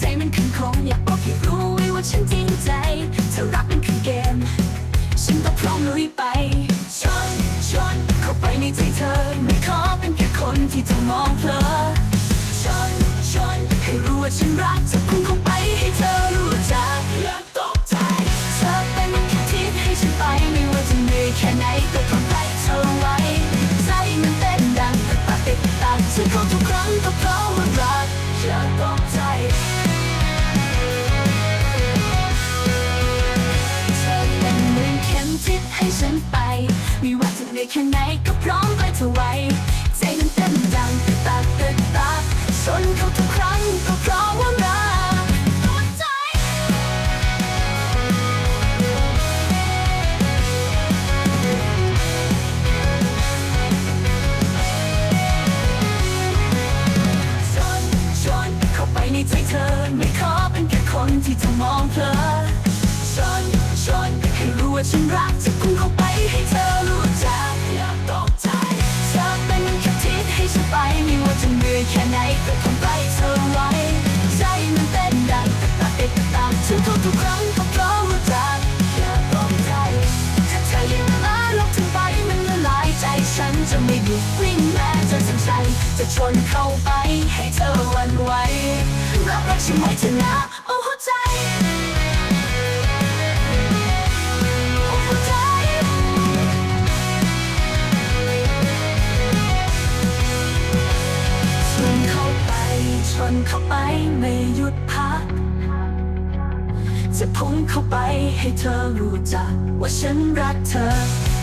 ใจมันขึ้นคงอยากบอกให้รู้ไว้ว่าฉันจริงใจ เธอรักมันคือเกม ฉันต้องพร้อมลุยไป ชน ชน เข้าไปในใจเธอ ไม่ขอเป็นแค่คนที่เธอมองเพลอชน ชน ให้รู้ว่าฉันรักจะพุ่งเข้าไปให้เธอรู้จักและตกใจ เธอเป็นแค่ทิศให้ฉันไปไม่ว่าจะเหนื่อยแค่ไหนก็ต้องไปเธอไว้ ใจมันเต้นดังตากติดตามฉันเข้าทุกครั้งก็เพราะว่ารักอย่า ฉันไป ไม่ว่าจะเหนื่อยแค่ไหนก็พร้อมไปเธอไว้ใจมันเต้นดังตึกตักตึกตักชนเขาทุกครั้งก็เพราะว่ารักตัวใจ ชนชนเข้าไปในใจเธอ ไม่ขอเป็นแค่คนที่เธอมองเพลอชนชน ว่าฉันรักจะพุ่งเข้าไปให้เธอรู้จักอย่าตกใจเธอเป็นแค่ทิศให้ฉันไปไม่ว่าจะเหนื่อยแค่ไหนก็ทำไปเธอไว้ใจมันเต้นดังตึกตักตึกตักฉันทุกทุกครั้งก็เพราะว่ารักอย่าตกใจถ้าเธอยังมาลบถึงไปมันละลายใจฉันจะไม่หยุดวิ่งแม้จะสั่นใจจะชนเข้าไปให้เธอหวันไหวรับรักฉันไว้เถอะนะโอ้หัวใจ ชนเข้าไปไม่หยุดพัก จะพุ่งเข้าไปให้เธอรู้จักว่าฉันรักเธอ